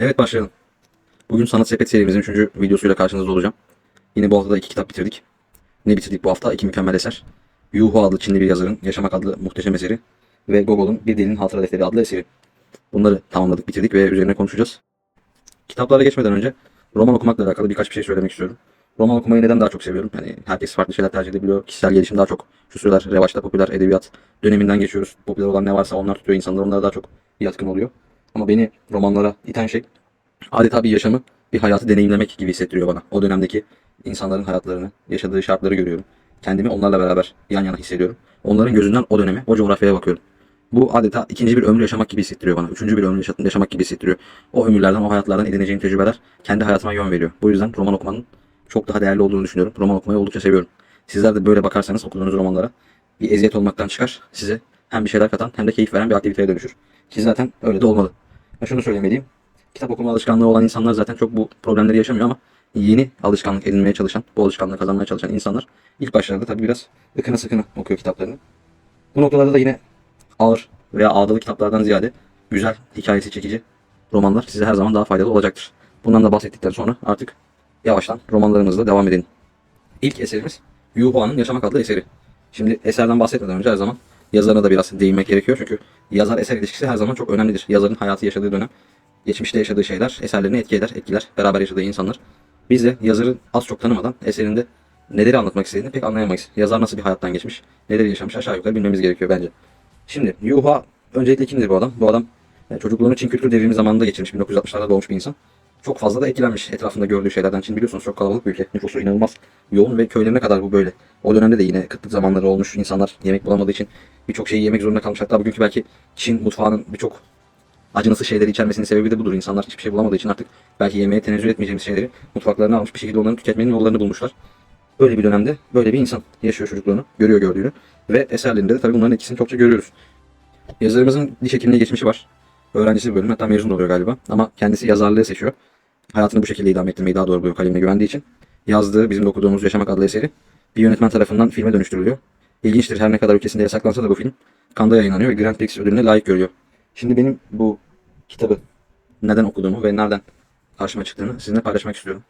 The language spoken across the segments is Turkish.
Evet başlayalım. Bugün Sanat Sepet serimizin 3. videosuyla karşınızda olacağım. Yine bu hafta da iki kitap bitirdik. Ne bitirdik bu hafta? İki mükemmel eser. Yuhu adlı Çinli bir yazarın Yaşamak adlı muhteşem eseri ve Gogol'un Bir Dilin Hatıra Defteri adlı eseri. Bunları tamamladık, bitirdik ve üzerine konuşacağız. Kitaplara geçmeden önce roman okumakla alakalı birkaç bir şey söylemek istiyorum. Roman okumayı neden daha çok seviyorum? Yani herkes farklı şeyler tercih edebiliyor. Kişisel gelişim daha çok şu sıralar revaçta popüler edebiyat döneminden geçiyoruz. Popüler olan ne varsa onlar tutuyor. insanlar onlara daha çok yatkın oluyor. Ama beni romanlara iten şey adeta bir yaşamı, bir hayatı deneyimlemek gibi hissettiriyor bana. O dönemdeki insanların hayatlarını, yaşadığı şartları görüyorum. Kendimi onlarla beraber yan yana hissediyorum. Onların gözünden o döneme, o coğrafyaya bakıyorum. Bu adeta ikinci bir ömrü yaşamak gibi hissettiriyor bana. Üçüncü bir ömrü yaşa- yaşamak gibi hissettiriyor. O ömürlerden, o hayatlardan edineceğim tecrübeler kendi hayatıma yön veriyor. Bu yüzden roman okumanın çok daha değerli olduğunu düşünüyorum. Roman okumayı oldukça seviyorum. Sizler de böyle bakarsanız okuduğunuz romanlara bir eziyet olmaktan çıkar. Size hem bir şeyler katan hem de keyif veren bir aktiviteye dönüşür. Ki zaten öyle de olmalı. Şunu söylemeliyim. Kitap okuma alışkanlığı olan insanlar zaten çok bu problemleri yaşamıyor ama yeni alışkanlık edinmeye çalışan, bu alışkanlığı kazanmaya çalışan insanlar ilk başlarda tabii biraz ıkına sıkına okuyor kitaplarını. Bu noktalarda da yine ağır veya ağdalı kitaplardan ziyade güzel, hikayesi çekici romanlar size her zaman daha faydalı olacaktır. Bundan da bahsettikten sonra artık yavaştan romanlarımızla devam edelim. İlk eserimiz Yu Hua'nın Yaşamak adlı eseri. Şimdi eserden bahsetmeden önce her zaman yazarına da biraz değinmek gerekiyor. Çünkü yazar eser ilişkisi her zaman çok önemlidir. Yazarın hayatı yaşadığı dönem, geçmişte yaşadığı şeyler eserlerini etki eder, etkiler. Beraber yaşadığı insanlar. Biz de yazarı az çok tanımadan eserinde neleri anlatmak istediğini pek anlayamayız. Yazar nasıl bir hayattan geçmiş, neleri yaşamış aşağı yukarı bilmemiz gerekiyor bence. Şimdi Yu Hua öncelikle kimdir bu adam? Bu adam e, çocukluğunu Çin kültür devrimi zamanında geçirmiş. 1960'larda doğmuş bir insan. Çok fazla da etkilenmiş etrafında gördüğü şeylerden. Çin biliyorsunuz çok kalabalık bir ülke. Nüfusu inanılmaz yoğun ve köylerine kadar bu böyle. O dönemde de yine kıtlık zamanları olmuş. İnsanlar yemek bulamadığı için birçok şeyi yemek zorunda kalmış. Hatta bugünkü belki Çin mutfağının birçok acınası şeyleri içermesinin sebebi de budur. İnsanlar hiçbir şey bulamadığı için artık belki yemeğe tenezzül etmeyeceğimiz şeyleri mutfaklarına almış bir şekilde onların tüketmenin yollarını bulmuşlar. Böyle bir dönemde böyle bir insan yaşıyor çocukluğunu, görüyor gördüğünü ve eserlerinde de tabii bunların etkisini çokça görüyoruz. Yazarımızın diş hekimliği geçmişi var. Öğrencisi bir bölüm hatta mezun oluyor galiba ama kendisi yazarlığı seçiyor. Hayatını bu şekilde idame ettirmeyi daha doğru buluyor kalemine güvendiği için. Yazdığı bizim de okuduğumuz Yaşamak adlı eseri bir yönetmen tarafından filme dönüştürülüyor. İlginçtir her ne kadar ülkesinde yasaklansa da bu film Cannes'da yayınlanıyor ve Grand Prix ödülüne layık görüyor. Şimdi benim bu kitabı neden okuduğumu ve nereden karşıma çıktığını sizinle paylaşmak istiyorum.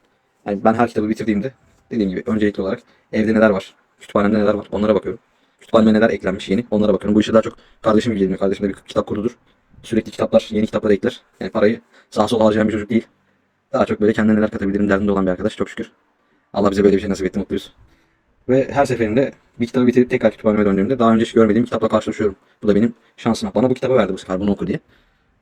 Yani ben her kitabı bitirdiğimde dediğim gibi öncelikli olarak evde neler var, kütüphanemde neler var onlara bakıyorum. Kütüphaneme neler eklenmiş yeni onlara bakıyorum. Bu işe daha çok kardeşim ilgileniyor. Kardeşim de bir kitap kurdudur. Sürekli kitaplar, yeni kitaplar ekler. Yani parayı sağa sola harcayan bir çocuk değil. Daha çok böyle kendine neler katabilirim derdinde olan bir arkadaş çok şükür. Allah bize böyle bir şey nasip etti mutluyuz. Ve her seferinde bir kitabı bitirip tekrar kütüphaneme döndüğümde daha önce hiç görmediğim kitapla karşılaşıyorum. Bu da benim şansım. Bana bu kitabı verdi bu sefer bunu oku diye.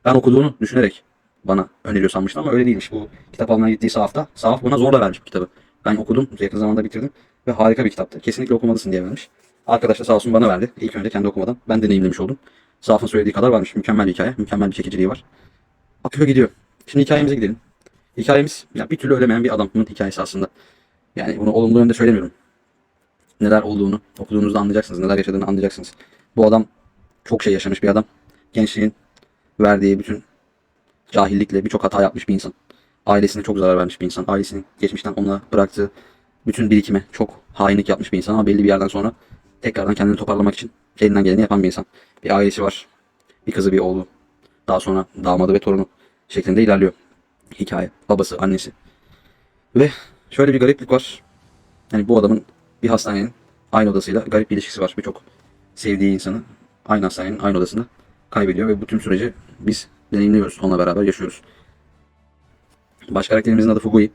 Ben okuduğunu düşünerek bana öneriyor sanmıştım ama öyle değilmiş. Bu kitap almaya gittiği sahafta sahaf buna zorla vermiş bu kitabı. Ben okudum, yakın zamanda bitirdim ve harika bir kitaptı. Kesinlikle okumalısın diye vermiş. Arkadaş da sağ olsun bana verdi. İlk önce kendi okumadan ben deneyimlemiş oldum. Sahafın söylediği kadar varmış. Mükemmel bir hikaye, mükemmel bir çekiciliği var. Akıyor gidiyor. Şimdi hikayemize gidelim. Hikayemiz ya bir türlü ölemeyen bir adamın hikayesi aslında. Yani bunu olumlu yönde söylemiyorum. Neler olduğunu okuduğunuzda anlayacaksınız. Neler yaşadığını anlayacaksınız. Bu adam çok şey yaşamış bir adam. Gençliğin verdiği bütün cahillikle birçok hata yapmış bir insan. Ailesine çok zarar vermiş bir insan. Ailesinin geçmişten ona bıraktığı bütün birikime çok hainlik yapmış bir insan ama belli bir yerden sonra tekrardan kendini toparlamak için elinden geleni yapan bir insan. Bir ailesi var. Bir kızı bir oğlu. Daha sonra damadı ve torunu şeklinde ilerliyor hikaye. Babası, annesi. Ve şöyle bir gariplik var. Yani bu adamın bir hastanenin aynı odasıyla garip bir ilişkisi var. Birçok sevdiği insanı aynı hastanenin aynı odasında kaybediyor ve bu tüm süreci biz deneyimliyoruz. Onunla beraber yaşıyoruz. Baş karakterimizin adı Fugui.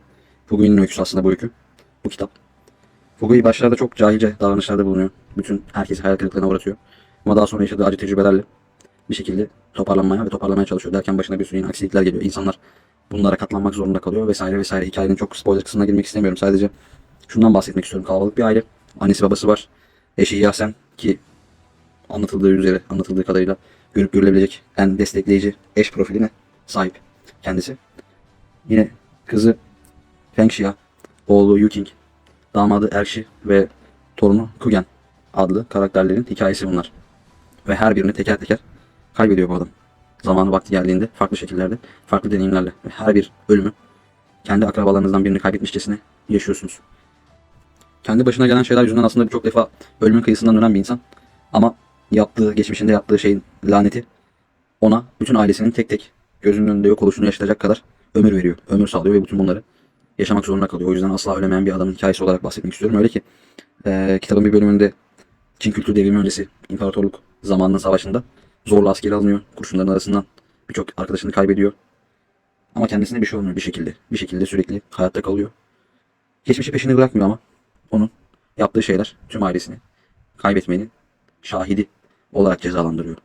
Fugui'nin öyküsü aslında bu öykü. Bu kitap. Fugui başlarda çok cahilce davranışlarda bulunuyor. Bütün herkesi hayal kırıklığına uğratıyor. Ama daha sonra yaşadığı acı tecrübelerle bir şekilde toparlanmaya ve toparlamaya çalışıyor. Derken başına bir sürü yine aksilikler geliyor. İnsanlar bunlara katlanmak zorunda kalıyor vesaire vesaire. Hikayenin çok spoiler kısmına girmek istemiyorum. Sadece şundan bahsetmek istiyorum. Kalabalık bir aile. Annesi babası var. Eşi Yasen ki anlatıldığı üzere, anlatıldığı kadarıyla görüp görülebilecek en destekleyici eş profiline sahip kendisi. Yine kızı Feng Xia, oğlu Yu King, damadı Erşi ve torunu Kugen adlı karakterlerin hikayesi bunlar. Ve her birini teker teker kaybediyor bu adam. Zamanı vakti geldiğinde farklı şekillerde, farklı deneyimlerle her bir ölümü kendi akrabalarınızdan birini kaybetmişçesine yaşıyorsunuz. Kendi başına gelen şeyler yüzünden aslında birçok defa ölümün kıyısından dönen bir insan. Ama yaptığı, geçmişinde yaptığı şeyin laneti ona bütün ailesinin tek tek gözünün önünde yok oluşunu yaşatacak kadar ömür veriyor. Ömür sağlıyor ve bütün bunları yaşamak zorunda kalıyor. O yüzden asla ölemeyen bir adamın hikayesi olarak bahsetmek istiyorum. Öyle ki e, kitabın bir bölümünde Çin kültür devrimi öncesi imparatorluk zamanının savaşında zorla askeri alınıyor. Kurşunların arasından birçok arkadaşını kaybediyor. Ama kendisine bir şey olmuyor bir şekilde. Bir şekilde sürekli hayatta kalıyor. Geçmişi peşini bırakmıyor ama onun yaptığı şeyler tüm ailesini kaybetmenin şahidi olarak cezalandırıyor.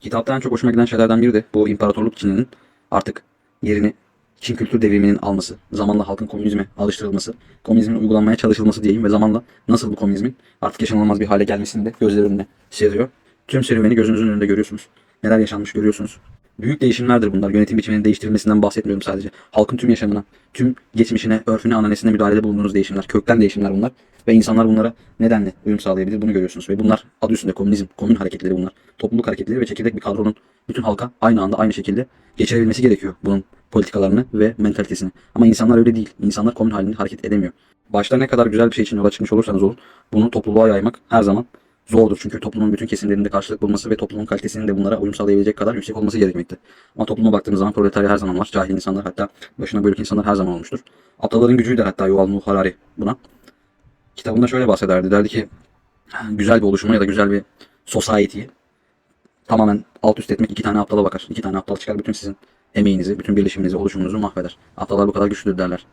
Kitapta en çok hoşuma giden şeylerden biri de bu imparatorluk Çin'inin artık yerini Çin kültür devriminin alması, zamanla halkın komünizme alıştırılması, komünizmin uygulanmaya çalışılması diyeyim ve zamanla nasıl bu komünizmin artık yaşanılmaz bir hale gelmesini de gözler önüne seriyor. Tüm serüveni gözünüzün önünde görüyorsunuz. Neler yaşanmış görüyorsunuz. Büyük değişimlerdir bunlar. Yönetim biçiminin değiştirilmesinden bahsetmiyorum sadece. Halkın tüm yaşamına, tüm geçmişine, örfüne, ananesine müdahalede bulunduğunuz değişimler. Kökten değişimler bunlar. Ve insanlar bunlara nedenle uyum sağlayabilir bunu görüyorsunuz. Ve bunlar adı üstünde komünizm, komün hareketleri bunlar. Topluluk hareketleri ve çekirdek bir kadronun bütün halka aynı anda aynı şekilde geçirebilmesi gerekiyor bunun politikalarını ve mentalitesini. Ama insanlar öyle değil. İnsanlar komün halinde hareket edemiyor. Başta ne kadar güzel bir şey için yola çıkmış olursanız olun bunu topluluğa yaymak her zaman zordur. Çünkü toplumun bütün kesimlerinde karşılık bulması ve toplumun kalitesinin de bunlara uyum sağlayabilecek kadar yüksek olması gerekmekte. Ama topluma baktığımız zaman proletarya her zaman var. Cahil insanlar hatta başına bölük insanlar her zaman olmuştur. Ataların gücüydü der hatta Yuval Noah Harari buna. Kitabında şöyle bahsederdi. Derdi ki güzel bir oluşumu ya da güzel bir society'yi tamamen alt üst etmek iki tane aptala bakar. İki tane aptal çıkar bütün sizin emeğinizi, bütün birleşiminizi, oluşumunuzu mahveder. Aptallar bu kadar güçlüdür derler.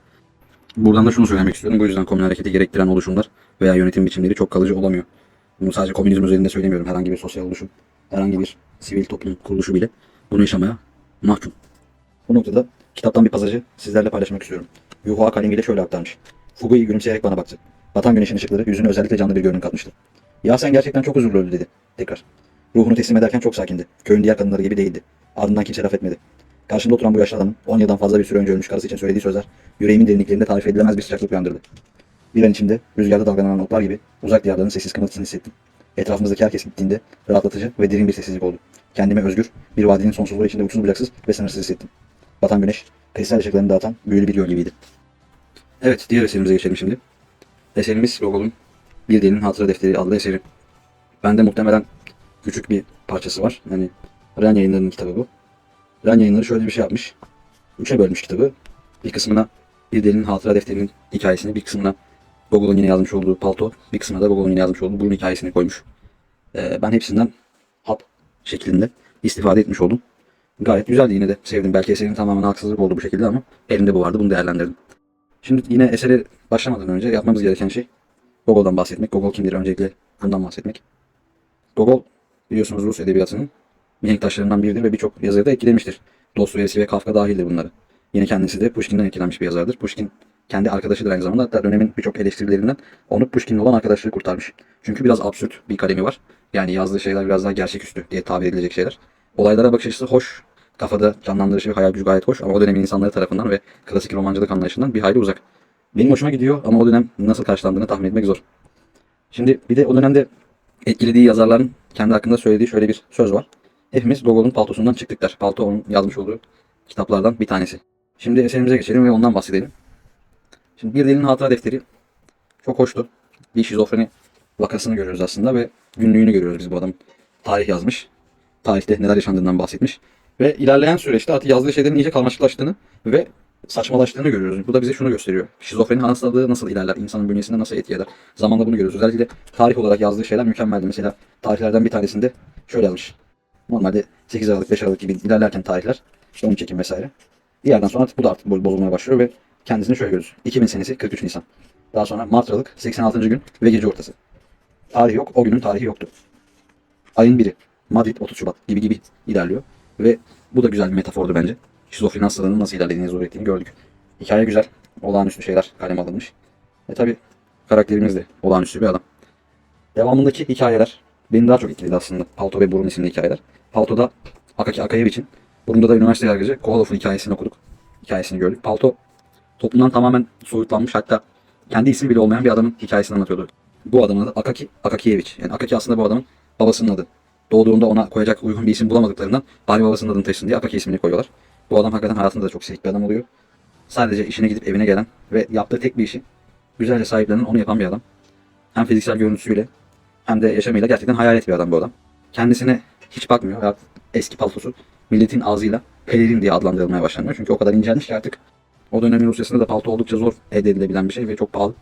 Buradan da şunu söylemek istiyorum. Bu yüzden komün hareketi gerektiren oluşumlar veya yönetim biçimleri çok kalıcı olamıyor. Bunu sadece komünizm özelinde söylemiyorum. Herhangi bir sosyal oluşum, herhangi bir sivil toplum kuruluşu bile bunu yaşamaya mahkum. Bu noktada kitaptan bir pasajı sizlerle paylaşmak istiyorum. Yuhua kalemiyle şöyle aktarmış. Fugui gülümseyerek bana baktı. Batan güneşin ışıkları yüzüne özellikle canlı bir görünüm katmıştı. Ya sen gerçekten çok huzurlu dedi. Tekrar. Ruhunu teslim ederken çok sakindi. Köyün diğer kadınları gibi değildi. Ardından kimse laf etmedi. Karşımda oturan bu yaşlı adamın 10 yıldan fazla bir süre önce ölmüş karısı için söylediği sözler yüreğimin derinliklerinde tarif edilemez bir sıcaklık uyandırdı. Bir an içimde rüzgarda dalgalanan otlar gibi uzak diyarların sessiz kımıltısını hissettim. Etrafımızdaki herkes gittiğinde rahatlatıcı ve derin bir sessizlik oldu. Kendimi özgür, bir vadinin sonsuzluğu içinde uçsuz bucaksız ve sınırsız hissettim. Batan güneş, kristal ışıklarını dağıtan büyülü bir göl gibiydi. Evet, diğer eserimize geçelim şimdi. Eserimiz Gogol'un Bir Delinin Hatıra Defteri adlı eseri. Bende muhtemelen küçük bir parçası var. Yani Ren yayınlarının kitabı bu. Ren yayınları şöyle bir şey yapmış. Üçe bölmüş kitabı. Bir kısmına Bir Delinin Hatıra Defteri'nin hikayesini, bir kısmına Gogol'un yine yazmış olduğu palto, bir kısmına da Gogol'un yine yazmış olduğu burun hikayesini koymuş. Ee, ben hepsinden hap şeklinde istifade etmiş oldum. Gayet güzeldi yine de sevdim. Belki eserin tamamen haksızlık oldu bu şekilde ama elimde bu vardı bunu değerlendirdim. Şimdi yine esere başlamadan önce yapmamız gereken şey Gogol'dan bahsetmek. Gogol kimdir öncelikle bundan bahsetmek. Gogol biliyorsunuz Rus edebiyatının mihenk taşlarından biridir ve birçok yazarı da etkilemiştir. Dostoyevski ve Kafka dahildir bunları. Yine kendisi de Pushkin'den etkilenmiş bir yazardır. Pushkin kendi arkadaşıdır aynı zamanda. Hatta dönemin birçok eleştirilerinden onu Pushkin'le olan arkadaşlığı kurtarmış. Çünkü biraz absürt bir kalemi var. Yani yazdığı şeyler biraz daha gerçeküstü diye tabir edilecek şeyler. Olaylara bakış açısı hoş. Kafada canlandırışı ve hayal gücü gayet hoş ama o dönemin insanları tarafından ve klasik romancılık anlayışından bir hayli uzak. Benim hoşuma gidiyor ama o dönem nasıl karşılandığını tahmin etmek zor. Şimdi bir de o dönemde etkilediği yazarların kendi hakkında söylediği şöyle bir söz var. Hepimiz Gogol'un paltosundan çıktık der. Palto onun yazmış olduğu kitaplardan bir tanesi. Şimdi eserimize geçelim ve ondan bahsedelim. Şimdi Bir Delinin Hatıra Defteri çok hoştu. Bir şizofreni vakasını görüyoruz aslında ve günlüğünü görüyoruz biz bu adam. Tarih yazmış. Tarihte neler yaşandığından bahsetmiş. Ve ilerleyen süreçte artık yazdığı şeylerin iyice karmaşıklaştığını ve saçmalaştığını görüyoruz. Bu da bize şunu gösteriyor. Şizofreni hastalığı nasıl ilerler, insanın bünyesinde nasıl etki eder. Zamanla bunu görüyoruz. Özellikle tarih olarak yazdığı şeyler mükemmeldi. Mesela tarihlerden bir tanesinde şöyle yazmış. Normalde 8 Aralık, 5 Aralık gibi ilerlerken tarihler, işte onun çekim vesaire. Bir yerden sonra artık bu da artık bo- bozulmaya başlıyor ve kendisini şöyle görüyoruz. 2000 senesi 43 Nisan. Daha sonra Mart Aralık 86. gün ve gece ortası. Tarih yok, o günün tarihi yoktu. Ayın biri, Madrid 30 Şubat gibi gibi ilerliyor. Ve bu da güzel bir metafordu bence. Şizofreni hastalığının nasıl ilerlediğini, zor ettiğini gördük. Hikaye güzel, olağanüstü şeyler kaleme alınmış. E tabi karakterimiz de olağanüstü bir adam. Devamındaki hikayeler beni daha çok etkiledi aslında. Palto ve Burun isimli hikayeler. Palto'da Akaki Akayevich'in, Burun'da da üniversite yargıcı Kovalov'un hikayesini okuduk. Hikayesini gördük. Palto toplumdan tamamen soyutlanmış hatta kendi ismi bile olmayan bir adamın hikayesini anlatıyordu. Bu adamın adı Akaki Akakiyevich. Yani Akaki aslında bu adamın babasının adı. Doğduğunda ona koyacak uygun bir isim bulamadıklarından bari babasının adını taşısın diye Akaki ismini koyuyorlar. Bu adam hakikaten hayatında da çok sevik bir adam oluyor. Sadece işine gidip evine gelen ve yaptığı tek bir işi güzelce sahiplenen onu yapan bir adam. Hem fiziksel görüntüsüyle hem de yaşamıyla gerçekten hayalet bir adam bu adam. Kendisine hiç bakmıyor. Eski paltosu milletin ağzıyla pelerin diye adlandırılmaya başlanıyor. Çünkü o kadar incelmiş ki artık o dönemin Rusya'sında da palto oldukça zor elde edilebilen bir şey ve çok pahalı.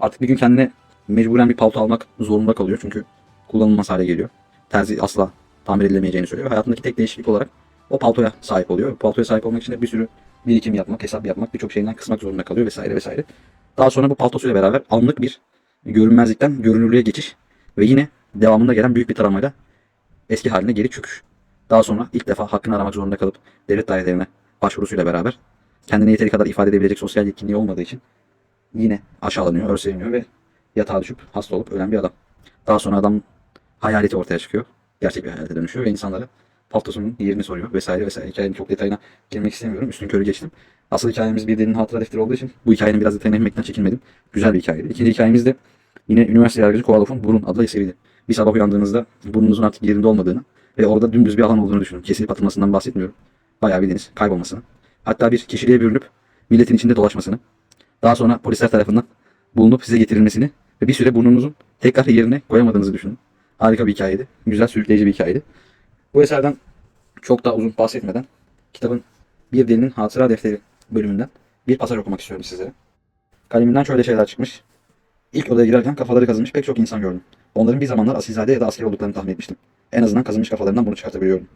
Artık bir gün kendine mecburen bir palto almak zorunda kalıyor. Çünkü kullanılmaz hale geliyor. Terzi asla tamir edilemeyeceğini söylüyor. Hayatındaki tek değişiklik olarak o paltoya sahip oluyor. Paltoya sahip olmak için de bir sürü birikim yapmak, hesap yapmak, birçok şeyinden kısmak zorunda kalıyor vesaire vesaire. Daha sonra bu paltosuyla beraber anlık bir görünmezlikten görünürlüğe geçiş ve yine devamında gelen büyük bir travmayla eski haline geri çöküş. Daha sonra ilk defa hakkını aramak zorunda kalıp devlet dairelerine başvurusuyla beraber kendine yeteri kadar ifade edebilecek sosyal yetkinliği olmadığı için yine aşağılanıyor, örseleniyor ve yatağa düşüp hasta olup ölen bir adam. Daha sonra adam hayaleti ortaya çıkıyor. Gerçek bir hayalete dönüşüyor ve insanlara paltosunun yerini soruyor vesaire vesaire. Hikayenin çok detayına girmek istemiyorum. Üstün körü geçtim. Asıl hikayemiz bir delinin hatıra defteri olduğu için bu hikayenin biraz detayına inmekten çekinmedim. Güzel bir hikayeydi. İkinci hikayemiz de yine üniversite yargıcı Kovalov'un Burun adlı eseriydi. Bir sabah uyandığınızda burnunuzun artık yerinde olmadığını ve orada dümdüz bir alan olduğunu düşünün. Kesilip atılmasından bahsetmiyorum. Bayağı bildiğiniz kaybolmasını. Hatta bir kişiliğe bürünüp milletin içinde dolaşmasını. Daha sonra polisler tarafından bulunup size getirilmesini ve bir süre burnunuzun tekrar yerine koyamadığınızı düşünün. Harika bir hikayeydi. Güzel sürükleyici bir hikayeydi. Bu eserden çok daha uzun bahsetmeden kitabın Bir Delinin Hatıra Defteri bölümünden bir pasaj okumak istiyorum sizlere. Kalemimden şöyle şeyler çıkmış. İlk odaya girerken kafaları kazınmış pek çok insan gördüm. Onların bir zamanlar asilzade ya da asker olduklarını tahmin etmiştim. En azından kazınmış kafalarından bunu çıkartabiliyorum.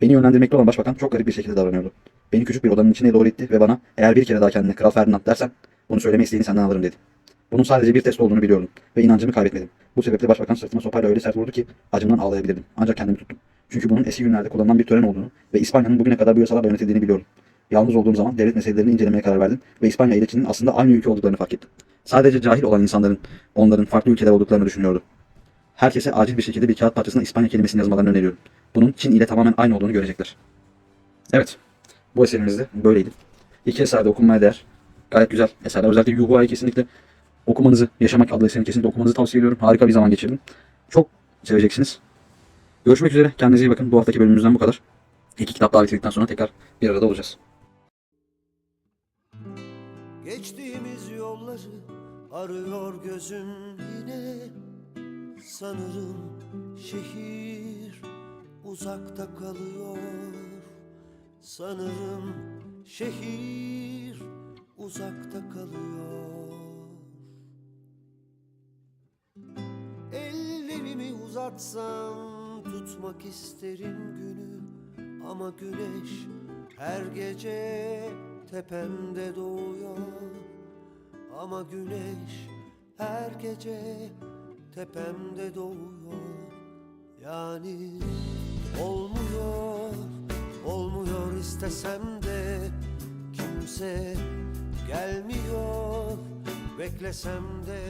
Beni yönlendirmekte olan başbakan çok garip bir şekilde davranıyordu. Beni küçük bir odanın içine doğru itti ve bana eğer bir kere daha kendine Kral Ferdinand dersen bunu söyleme isteğini senden alırım dedi. Bunun sadece bir test olduğunu biliyordum ve inancımı kaybetmedim. Bu sebeple başbakan sırtıma sopayla öyle sert vurdu ki acımdan ağlayabilirdim. Ancak kendimi tuttum. Çünkü bunun eski günlerde kullanılan bir tören olduğunu ve İspanya'nın bugüne kadar bu yasalarla yönetildiğini biliyorum. Yalnız olduğum zaman devlet meselelerini incelemeye karar verdim ve İspanya ile Çin'in aslında aynı ülke olduklarını fark ettim. Sadece cahil olan insanların onların farklı ülkeler olduklarını düşünüyordum. Herkese acil bir şekilde bir kağıt parçasına İspanya kelimesini yazmalarını öneriyorum. Bunun Çin ile tamamen aynı olduğunu görecekler. Evet. Bu eserimiz de böyleydi. İki eser de okunmaya değer. Gayet güzel eserler. Özellikle Yu Hua'yı kesinlikle okumanızı, Yaşamak adlı eserini kesinlikle okumanızı tavsiye ediyorum. Harika bir zaman geçirdim. Çok seveceksiniz. Görüşmek üzere. Kendinize iyi bakın. Bu haftaki bölümümüzden bu kadar. İki kitap daha bitirdikten sonra tekrar bir arada olacağız. Geçtiğimiz yolları arıyor gözüm yine Sanırım şehir uzakta kalıyor Sanırım şehir uzakta kalıyor. Ellerimi uzatsam tutmak isterim günü Ama güneş her gece tepemde doğuyor. Ama güneş her gece tepemde doğuyor. Yani olmuyor, olmuyor istesem de Kimse gelmiyor, beklesem de